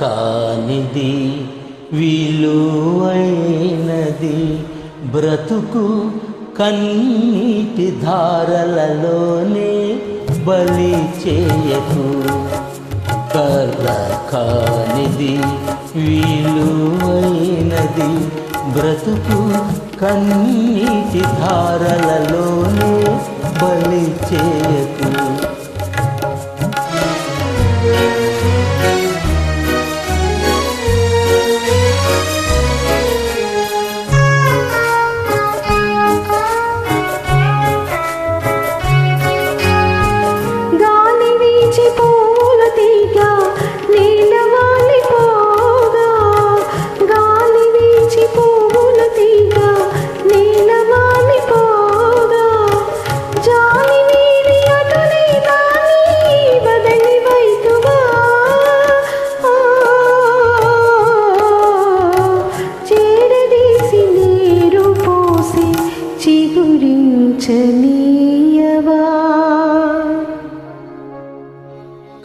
కానిది విలువైనది బ్రతుకు కన్నీటి ధారలలోనే బలి చేయకు. కల కానిది విలువైనది బ్రతుకు కన్నీటి ధారలలోనే బలి చేయకు.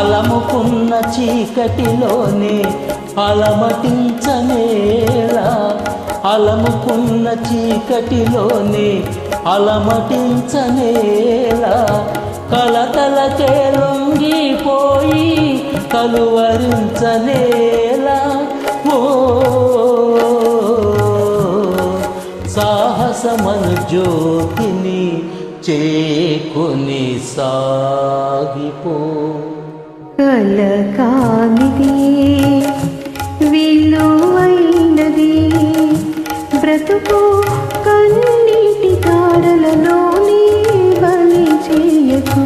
అలముకున్న చీకటిలోనే అలమటించనేలా. అలముకున్న చీకటిలోనే అలమటించనేలా. కలకలకే లొంగిపోయి కలువరించనేలా. ఓ సాహసమను జ్యోతిని చేకొని సాగిపో. కల కానిది విలువైనది. బ్రతుకు కన్నీటి తారలలోని బలి చేయకు.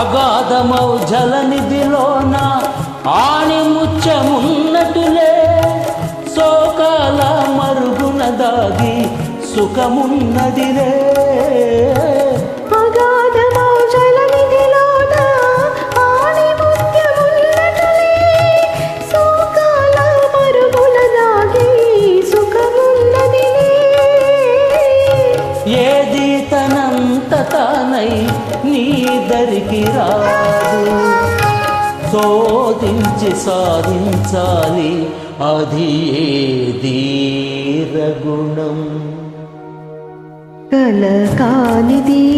అగాధమౌ జలనిధిలోన ఆణి ముచ్చమున్నటులే శోకాల మరుగున దాగి సుఖమున్నదిలే. ఏది తనంత తానై నీ దరికి రాదు. శోధించి సాధించాలి. అది ఏది? రగుణం కలకానిది